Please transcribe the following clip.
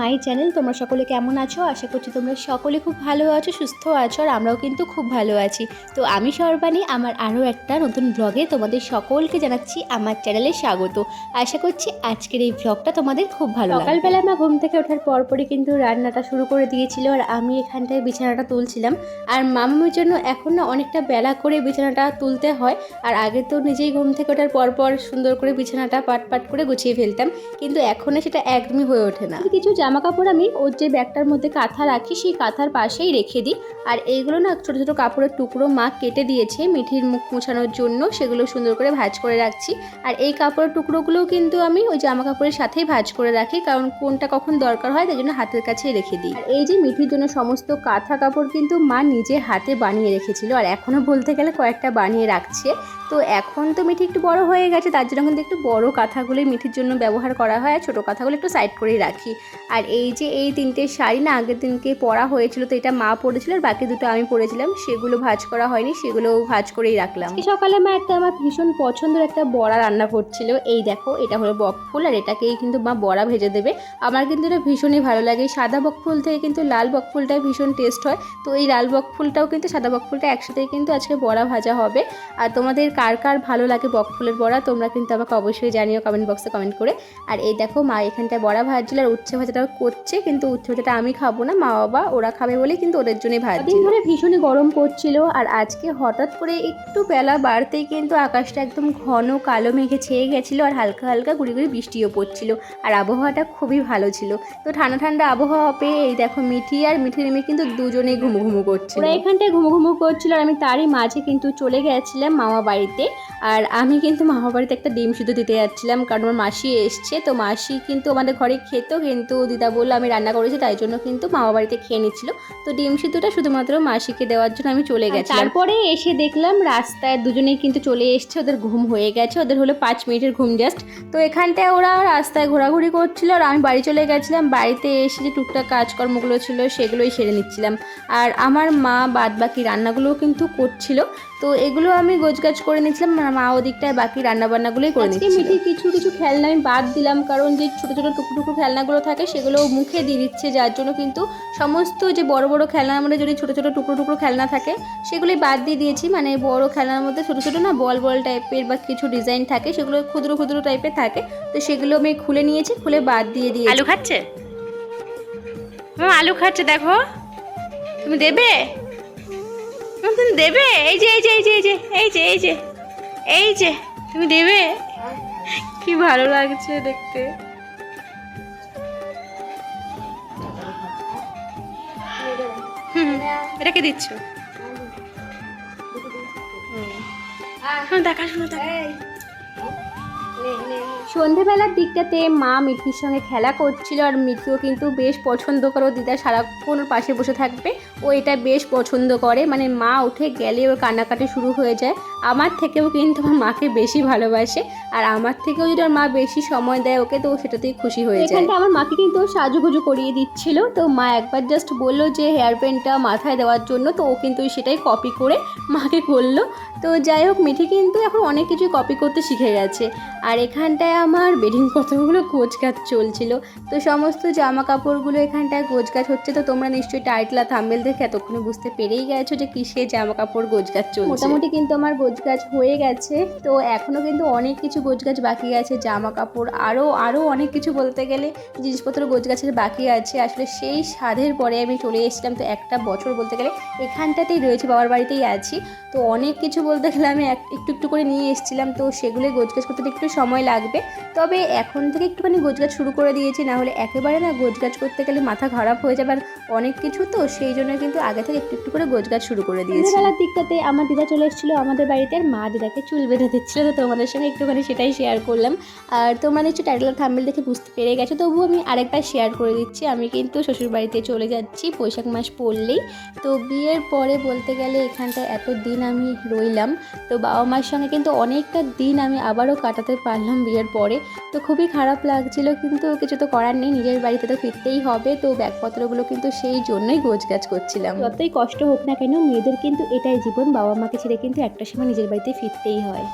My channel তোমরা সকলে কেমন আছো? আশা করছি তোমরা সকলে খুব ভালো আছো সুস্থ আছো আর আমরাও কিন্তু খুব ভালো আছি। তো আমি সর্বাণী আমার আরও একটা নতুন ব্লগে তোমাদের সকলকে জানাচ্ছি আমার চ্যানেলে স্বাগত। আশা করছি আজকের এই ব্লগটা তোমাদের খুব ভালো। সকালবেলা মা ঘুম থেকে ওঠার পরপরই কিন্তু রান্নাটা শুরু করে দিয়েছিল আর আমি এখানটায় বিছানাটা তুলছিলাম। আর মামামের জন্য এখন না অনেকটা বেলা করে বিছানাটা তুলতে হয় আর আগে তো নিজেই ঘুম থেকে ওঠার পরপর সুন্দর করে বিছানাটা পাট পাট করে গুছিয়ে ফেলতাম কিন্তু এখন সেটা একদমই হয়ে ওঠে না। কিছু জামা কাপড় আমি ওর যে ব্যাগটার মধ্যে কাঁথা রাখি, সেই কাঁথার পাশেই রেখে দিই। আর এইগুলো না ছোটো ছোটো কাপড়ের টুকরো মা কেটে দিয়েছে মিঠির মুখ মোছানোর জন্য, সেগুলো সুন্দর করে ভাজ করে রাখছি। আর এই কাপড়ের টুকরোগুলোও কিন্তু আমি ওই জামা কাপড়ের সাথেই ভাজ করে রাখি, কারণ কোনটা কখন দরকার হয় তাই জন্য হাতের কাছেই রেখে দিই। আর এই যে মিঠির জন্য সমস্ত কাঁথা কাপড় কিন্তু মা নিজে হাতে বানিয়ে রেখেছিল, আর এখনও বলতে গেলে কয়েকটা বানিয়ে রাখছে। তো এখন তো মিঠি একটু বড় হয়ে গেছে, তার জন্য কিন্তু একটু বড় কাঁথাগুলোই মিঠির জন্য ব্যবহার করা হয়, আর ছোটো কাঁথাগুলো একটু সাইড করেই রাখি। আর এই যে এই তিনটে শাড়ি না আগের দিনকে পরা হয়েছিল, তো এটা মা পরেছিল আর বাকি দুটো আমি পরেছিলাম। সেগুলো ভাজ করা হয়নি সেগুলো ভাজ করেই রাখলাম। এই সকালে মা একটা আমার ভীষণ পছন্দের একটা বড়া রান্না করছিল। এই দেখো, এটা হলো বকফুল আর এটাকেই কিন্তু মা বড়া ভেজে দেবে। আমার কিন্তু এটা ভীষণই ভালো লাগে। সাদা বকফুল থেকে কিন্তু লাল বকফুলটাই ভীষণ টেস্ট হয়। তো এই লাল বকফুলটাও কিন্তু, সাদা বকফুলটা একসাথেই কিন্তু আজকে বড়া ভাজা হবে। আর তোমাদের কার কার ভালো লাগে বকফুলের বড়া, তোমরা কিন্তু আমাকে অবশ্যই জানিও কমেন্ট বক্সে কমেন্ট করে। আর এই দেখো, মা এখানটায় বড়া ভাজছিল আর উচ্ছে ভাজাটাও করছে কিন্তু উচ্ছে ভাজাটা আমি খাব না মা বাবা ওরা খাবে বলেই কিন্তু ওদের জন্যই ভাজছি দিন ধরে ভীষণই গরম পড়ছিল আর আজকে হঠাৎ করে একটু বেলা বাড়তেই কিন্তু আকাশটা একদম ঘন কালো মেঘে ছেয়ে গেছিল আর হালকা হালকা গুড়ি গুড়ি বৃষ্টিও পড়ছিল আর আবহাওয়াটা খুবই ভালো ছিল। তো ঠান্ডা ঠান্ডা আবহাওয়া পেয়ে এই দেখো মিঠি আর মিঠি নেমে কিন্তু দুজনেই ঘুমু ঘুমু করছিল। ওরা এখানটায় ঘুমু ঘুমু করছিল আর আমি তারই মাঝে কিন্তু চলে গেছিলাম মামা বাড়িতে আর আমি কিন্তু মামা বাড়িতে একটা ডিম সিদ্ধ দিতে যাচ্ছিলাম কারণ আমার মাসি এসছে তো মাসি কিন্তু আমাদের ঘরে খেতো কিন্তু দিদা বলল আমি রান্না করেছি তাই জন্য কিন্তু মামা বাড়িতে খেয়ে নিচ্ছিল। তো ডিম সিদ্ধটা শুধুমাত্র মাসিকে দেওয়ার জন্য আমি চলে গেছি তারপরে এসে দেখলাম রাস্তায় দুজনেই কিন্তু চলে এসছে ওদের ঘুম হয়ে গেছে ওদের হলো পাঁচ মিনিটের ঘুম জাস্ট তো এখানটায় ওরা রাস্তায় ঘোরাঘুরি করছিল আর আমি বাড়ি চলে গেছিলাম বাড়িতে এসে যে টুকটাক কাজকর্মগুলো ছিল সেগুলোই সেরে নিচ্ছিলাম। আর আমার মা বাদ বাকি রান্নাগুলোও কিন্তু করছিল তো এগুলো আমি গোছগাছ করে নিচ্ছিলাম আর মা ওদিকটায় বাকি রান্নাবান্নাগুলোই করে নিচ্ছিল। মিঠি কিছু কিছু খেলনা আমি বাদ দিলাম কারণ যে ছোটো ছোটো টুকরো টুকরো খেলনাগুলো থাকে সেগুলো মুখে দিয়ে দিচ্ছে যার জন্য কিন্তু সমস্ত যে বড় বড় খেলনার মধ্যে যদি ছোটো ছোটো টুকরো টুকরো খেলনা থাকে সেগুলোই বাদ দিয়ে দিয়েছি। মানে বড় খেলনার মধ্যে ছোটো ছোটো না বল বল টাইপের বা কিছু ডিজাইন থাকে সেগুলো ক্ষুদ্র ক্ষুদ্র টাইপের থাকে। তো সেগুলো আমি খুলে নিয়েছি খুলে বাদ দিয়ে দিয়েছি। আলু খাচ্ছে? হুম আলু খাচ্ছে দেখো। তুমি দেবে? তুমি দেবে? এই যে এই যে এই যে এই যে এই যে এই যে এই যে তুমি দেবে? কি ভালো লাগছে দেখতে। এটাকে দিচ্ছ। হুম, দেখা শোনো দেখা। সন্ধেবেলার দিকটাতে মা মিঠির সঙ্গে খেলা করছিল আর মিঠিও কিন্তু বেশ পছন্দ করে দিদা সারাক্ষণ ওর পাশে বসে থাকবে। ও এটা বেশ পছন্দ করে মানে মা উঠে গেলে ওর কান্নাকাটি শুরু হয়ে যায়। আমার থেকেও কিন্তু আমার মাকে বেশি ভালোবাসে আর আমার থেকেও যদি ওর মা বেশি সময় দেয় ওকে, তো সেটাতেই খুশি হয়ে যায়। এখানটা আমার মাকে কিন্তু সাজুগুজু করিয়ে দিচ্ছিল। তো মা একবার জাস্ট বলল যে হেয়ার পেনটা মাথায় দেওয়ার জন্য। তো ও কিন্তু সেটাই কপি করে মাকে করল তো যাই হোক, মিঠি কিন্তু এখন অনেক কিছু কপি করতে শিখে গেছে। আর এখানটায় আমার বেডিং কতগুলো গোছগাছ চলছিল। তো সমস্ত জামা কাপড়গুলো এখানটায় গোছগাছ হচ্ছে, তো তোমরা নিশ্চয়ই টাইটলা, থাম্বেল দেখে এতক্ষণে বুঝতে পেরেই গেছো যে কিসে জামা কাপড় গোছগাছ চলছে। মোটামুটি কিন্তু আমার গোছগাছ হয়ে গেছে, তো এখনও কিন্তু অনেক কিছু গোছগাছ বাকি আছে জামা কাপড় আরও আরও অনেক কিছু বলতে গেলে জিনিসপত্র গোছগাছের বাকি আছে। আসলে সেই সাধের পরে আমি চলে এসেছিলাম, তো একটা বছর বলতে গেলে এখানটাতেই রয়েছে, বাবার বাড়িতেই আছি। তো অনেক কিছু বলতে গেলে আমি এক- একটু একটু করে নিয়ে এসেছিলাম, তো সেগুলো গোছগাছ করতে একটু সময় লাগবে। তবে এখন থেকে একটুখানি গোছগাছ শুরু করে দিয়েছি না হলে একেবারে না গোছগাছ করতে গেলে মাথা খারাপ হয়ে যাবে আর অনেক কিছু তো, সেই জন্য কিন্তু আগে থেকে একটু একটু করে গোছগাছ শুরু করে দিয়েছি। বেলার দিকটাতে আমার দিদা চলে এসেছিল আমাদের বাড়িতে আর মা দিদাকে চুল বেঁধে দিচ্ছিল, তো তোমাদের সঙ্গে একটুখানি সেটাই শেয়ার করলাম। আর তোমরা নিশ্চয়ই টাইটেল থাম্বেল দেখে বুঝতে পেরে গেছো, তবুও আমি আরেকবার শেয়ার করে দিচ্ছি। আমি কিন্তু শ্বশুর বাড়িতে চলে যাচ্ছি বৈশাখ মাস পড়লেই। তো বিয়ের পরে বলতে গেলে এখানটায় এত দিন আমি রইলাম, তো বাবা মার সঙ্গে কিন্তু অনেকটা দিন আমি আবারও কাটাতে পারলাম বিয়ের পরে। তো খুবই খারাপ লাগছিল, কিন্তু কিছু তো করার নেই, নিজের বাড়িতে তো ফিরতেই হবে, তো ব্যাগপত্রগুলো কিন্তু সেই জন্যই গোছগাছ করছিলাম। যতই কষ্ট হোক না কেন, মেয়েদের কিন্তু এটাই জীবন বাবা মাকে ছেড়ে কিন্তু একটা সময় নিজের বাড়িতে ফিরতেই হয়।